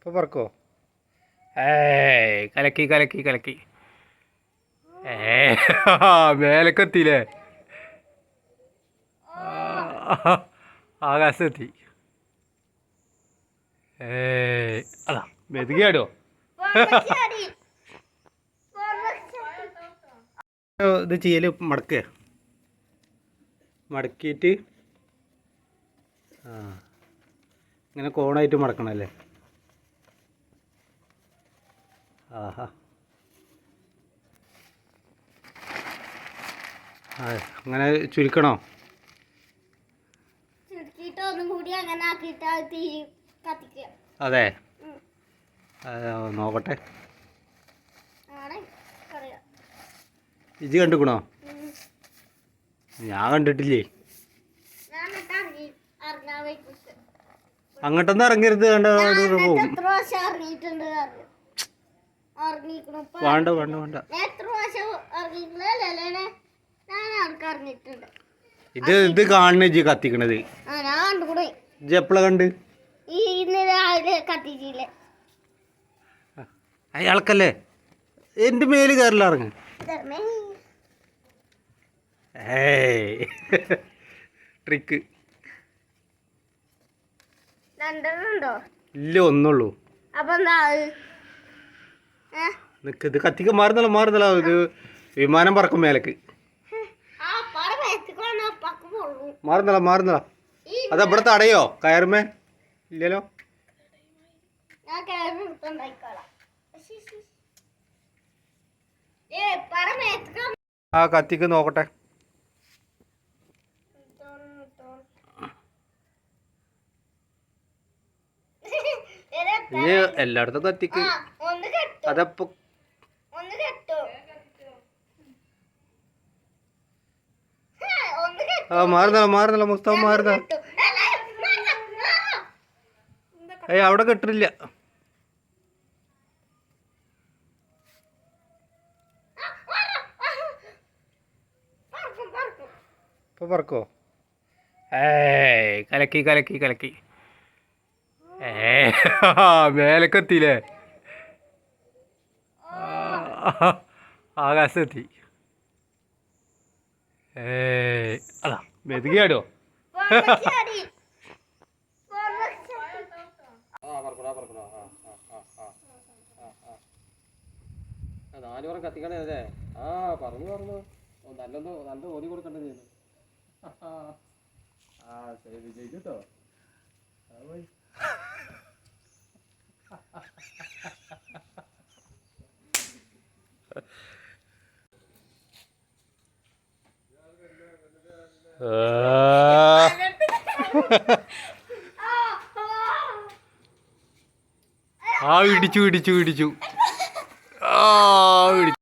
ഇപ്പൊ പറക്കോ? ഏയ് കലക്കി കലക്കി കലക്കി. ഏ മേലക്കെത്തിയില്ലേ? ആകാശത്തെത്തി. ഏയ് അതാ മെതുകയാടോ? ഇത് ചെയ്യൽ മടക്കുക മടക്കിയിട്ട് ആ ഇങ്ങനെ കോണായിട്ട് മടക്കണല്ലേ? ആഹാ. അങ്ങനെ ചുരുക്കണോ? അത് നോക്കട്ടെ. ഇജ് കണ്ടുക്കണോ. ഞാൻ കണ്ടിട്ടില്ലേ. അങ്ങോട്ടൊന്നും ഇറങ്ങരുത് കണ്ട? പോകും വേണ്ട വേണ്ട വേണ്ട. ഇത് ഇത് കാണുന്ന ഇജ്ജ് കത്തിക്കണത്. ആ ഞാൻ കണ്ടുകൂടെ? ഇജ് എപ്പോഴാ കണ്ട്? അയാൾക്കല്ലേ? എന്റെ മേൽ കയറില്ല ഇറങ്ങ്. ട്രിക്ക്. ഇല്ല ഒന്നുള്ളൂ. അപ്പൊ എന്താ? നിക്ക് ഇത് കത്തിക്ക മാറുന്നില്ല മാറുന്നല്ല. ഇത് വിമാനം പറക്കും മേലക്ക്. മാറുന്നില്ല മാറുന്നില്ല. അത് ഇവിടെ തടയോ? കയറുമേ? ഇല്ലല്ലോ? ആ കത്തിക്ക് നോക്കട്ടെ. എല്ലായിടത്തും കത്തിക്ക്. അതപ്പോ മാറുന്നല്ല മാറുന്നല്ല മുസ്തഫ മാറുന്ന. ഏയ് അവിടെ കെട്ടില്ല. ഇപ്പൊ പറക്കോ? ഏയ് കലക്കി കലക്കി കലക്കി. ഏ മേലക്കെത്തിയില്ലേ? ആകാശത്തെത്തി ഏ അതാ. മെതുകയാടോ? ഫോൺ വെച്ചാടി. ഫോൺ വെച്ചാടി. നാല് പേരെ കത്തിക്കണേ അല്ലേ ആ പറഞ്ഞു പറഞ്ഞു. നല്ലൊന്ന് നല്ല ഓതി കൊടുക്കണ്ടേ ചെയ്യുന്നു ആ ശരി വിജയിച്ചു ആ ഇടിച്ചു ഇടിച്ചു ഇടിച്ചു. ആ ഇടിച്ചു